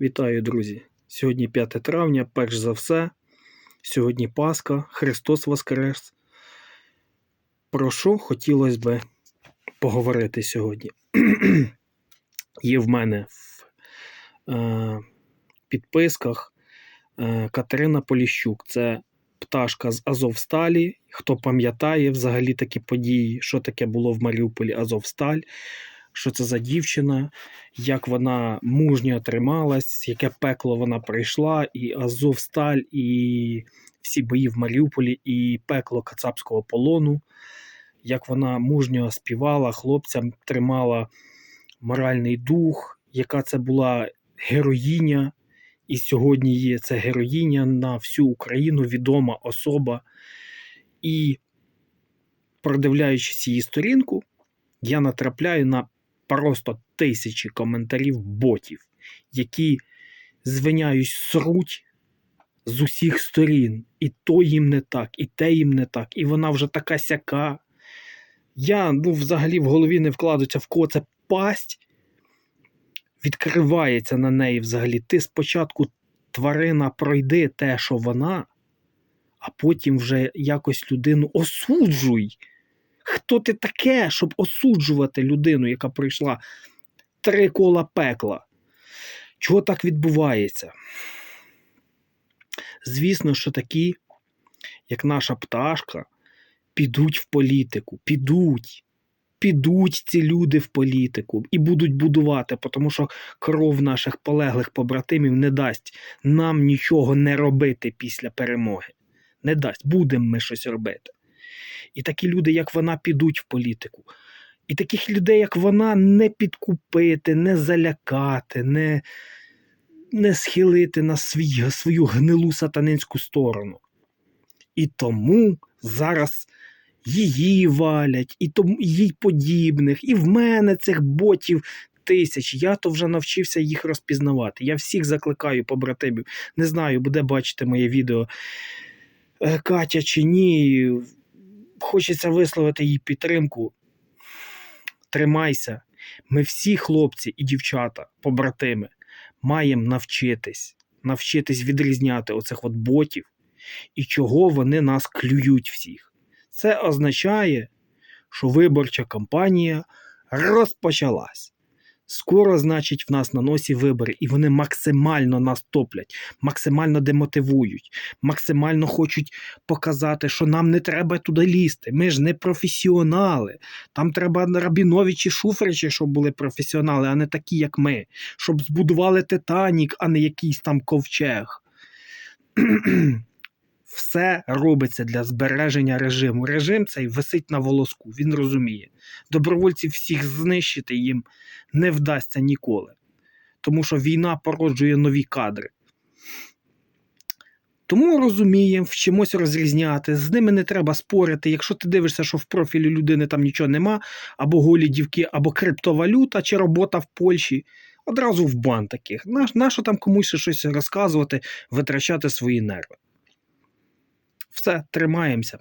Вітаю, друзі! Сьогодні 5 травня, перш за все. Сьогодні Пасха, Христос Воскрес. Про що хотілося би поговорити сьогодні? Є в мене в е, підписках е, Катерина Поліщук. Це пташка з Азовсталі. Хто пам'ятає взагалі такі події, що таке було в Маріуполі Азовсталь, що це за дівчина, як вона мужньо трималась, яке пекло вона пройшла, і Азовсталь, і всі бої в Маріуполі, і пекло кацапського полону, як вона мужньо співала, хлопцям тримала моральний дух, яка це була героїня, і сьогодні є це героїня на всю Україну, відома особа. І продивляючись її сторінку, я натрапляю на просто тисячі коментарів ботів, які звиняють сруть з усіх сторін. І то їм не так, і те їм не так, і вона вже така сяка. Я ну, взагалі в голові не вкладується, в кого це пасть відкривається на неї взагалі. Ти спочатку тварина пройди те, що вона, а потім вже якось людину осуджуй. Хто ти таке, щоб осуджувати людину, яка пройшла три кола пекла? Чого так відбувається? Звісно, що такі, як наша пташка, підуть в політику, підуть. Підуть ці люди в політику і будуть будувати, тому що кров наших полеглих побратимів не дасть нам нічого не робити після перемоги. Не дасть, будемо ми щось робити. І такі люди, як вона, підуть в політику. І таких людей, як вона, не підкупити, не залякати, не не схилити на свій, свою гнилу сатанинську сторону. І тому зараз її валять, і тому їй подібних, і в мене цих ботів тисяч. Я то вже навчився їх розпізнавати. Я всіх закликаю побратимів. Не знаю, буде бачити моє відео е, Катя чи ні. Хочеться висловити їй підтримку. Тримайся. Ми всі хлопці і дівчата, побратими, маємо навчитись, навчитись відрізняти оцих от ботів і чого вони нас клюють всіх. Це означає, що виборча кампанія розпочалась. Скоро, значить, в нас на носі вибори, і вони максимально нас топлять, максимально демотивують, максимально хочуть показати, що нам не треба туди лізти. Ми ж не професіонали. Там треба Рабіновичі Шуфричі, щоб були професіонали, а не такі, як ми, щоб збудували Титанік, а не якийсь там ковчег. Все робиться для збереження режиму. Режим цей висить на волоску, він розуміє. Добровольців всіх знищити їм не вдасться ніколи. Тому що війна породжує нові кадри. Тому розуміємо, вчимося розрізняти, з ними не треба спорити. Якщо ти дивишся, що в профілі людини там нічого нема, або голі дівки, або криптовалюта, чи робота в Польщі, одразу в бан таких. Нащо там комусь щось розказувати, витрачати свої нерви? Все, тримаємося.